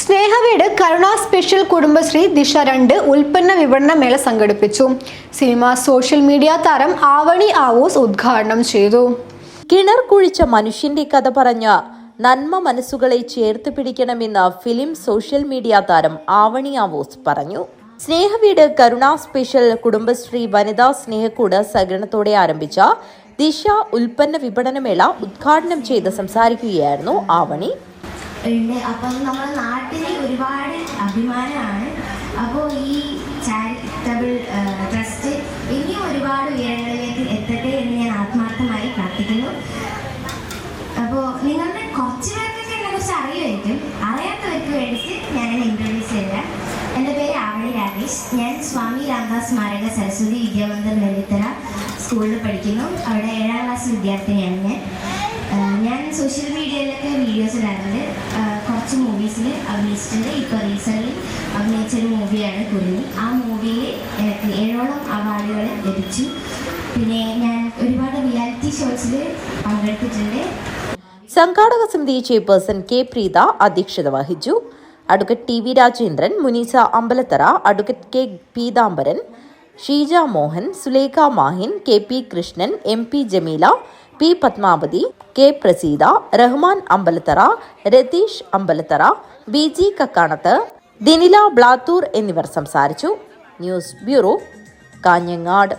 സ്നേഹവീട് കരുണ special Kudumbashree ദിശ രണ്ട് ഉൽപ്പന്ന വിപണന മേള സംഘടിപ്പിച്ചു. സിനിമ സോഷ്യൽ മീഡിയ താരം ആവണി ആവോസ് ഉദ്ഘാടനം ചെയ്തു. കിണർ കുഴിച്ച മനുഷ്യന്റെ കഥ പറഞ്ഞ നന്മ മനസ്സുകളെ ചേർത്ത് പിടിക്കണമെന്ന് ഫിലിം സോഷ്യൽ മീഡിയ താരം ആവണി ആവോസ് പറഞ്ഞു. സ്നേഹവീട് കരുണ സ്പെഷ്യൽ കുടുംബശ്രീ വനിതാ സ്നേഹക്കൂട് സഹകരണത്തോടെ ആരംഭിച്ച ദിശ ഉൽപ്പന്ന വിപണനമേള ഉദ്ഘാടനം ചെയ്ത് സംസാരിക്കുകയായിരുന്നു ആവണി. ഉണ്ട്. അപ്പം നമ്മുടെ നാട്ടിന് ഒരുപാട് അഭിമാനമാണ്. അപ്പോൾ ഈ ചാരിറ്റബിൾ ട്രസ്റ്റ് ഇനിയും ഒരുപാട് ഉയരങ്ങളിലേക്ക് എത്തട്ടെ എന്ന് ഞാൻ ആത്മാർത്ഥമായി പ്രാർത്ഥിക്കുന്നു. അപ്പോൾ നിങ്ങളുടെ കുറച്ച് പേർക്കൊക്കെ എന്നെ കുറിച്ച് അറിയുമായിരിക്കും. അറിയാത്തവർക്ക് വേണ്ടിയിട്ട് ഞാൻ ഇൻട്രൊഡ്യൂസ് ചെയ്യാം. എന്റെ പേര് ആവണി രാകേഷ്. ഞാൻ സ്വാമി രാംദാസ് സ്മാരക സരസ്വതി വിദ്യാമന്ദിർ നെല്ലിത്തറ സ്കൂളിൽ പഠിക്കുന്നു. അവിടെ ഏഴാം ക്ലാസ് വിദ്യാർത്ഥിനിയാണ് ഞാൻ. ഞാൻ സോഷ്യൽ മീഡിയയിലൊക്കെ വീഡിയോസ് ഇടാറുണ്ട്. കുറച്ച് മൂവീസിൽ അഭിനയിച്ചിട്ടുണ്ട്. ഇപ്പോൾ റീസെന്റ്ലി അഭിനയിച്ചൊരു മൂവിയാണ് കുരുങ്ങി ആ മൂവിയിൽ എനിക്ക് ഏഴോളം അവാർഡുകൾ ലഭിച്ചു. പിന്നെ ഞാൻ ഒരുപാട് റിയാലിറ്റി ഷോസിൽ പങ്കെടുത്തിട്ടുണ്ട്. സംഘാടക സമിതി ചെയർപേഴ്സൺ കെ പ്രീത അധ്യക്ഷത വഹിച്ചു. Advocate T V Rajendran Muneesa Ambalathara advocate K Peethambaran Sheeja Mohan Sulekha Mahin K P Krishnan M P Jameela P Padmavathi K Praseetha Rahman Ambalathara Ratheesh Ambalathara B G Kakkanath Dinila Blathur എന്നിവർ സംസാരിച്ചു. News bureau Kanhangad.